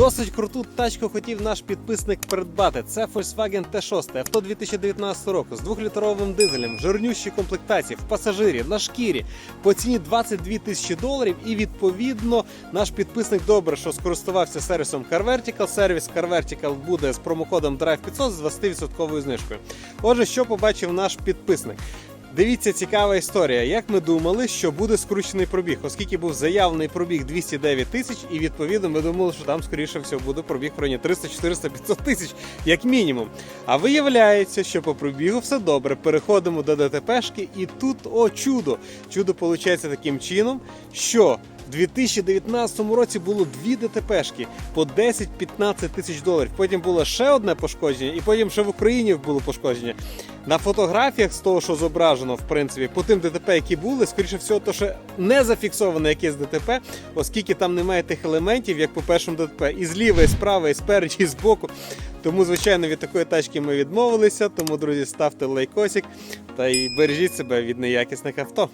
Досить круту тачку хотів наш підписник придбати. Це Volkswagen T6, авто 2019 року з двохлітровим дизелем, жирнющій комплектації, в пасажирі, на шкірі по ціні 22 тисячі доларів. І відповідно наш підписник добре, що скористувався сервісом CarVertical. Сервіс CarVertical буде з промокодом DRIVE500 з 20% знижкою. Отже, що побачив наш підписник? Дивіться, цікава історія. Як ми думали, що буде скручений пробіг, оскільки був заявлений пробіг 209 тисяч, і відповідно ми думали, що там скоріше всього буде пробіг в районі 300, 400, 500 тисяч, як мінімум. А виявляється, що по пробігу все добре. Переходимо до ДТПшки, і тут о чудо! Чудо виходить таким чином, що в 2019 році було дві ДТПшки по 10-15 тисяч доларів. Потім було ще одне пошкодження, і потім ще в Україні було пошкодження. На фотографіях з того, що зображено, в принципі, по тим ДТП, які були, скоріше всього, то ще не зафіксоване якесь ДТП, оскільки там немає тих елементів, як по першому ДТП, і зліва, і справа, і спереді, і збоку. Тому, звичайно, від такої тачки ми відмовилися. Тому, друзі, ставте лайкосик та й бережіть себе від неякісних авто.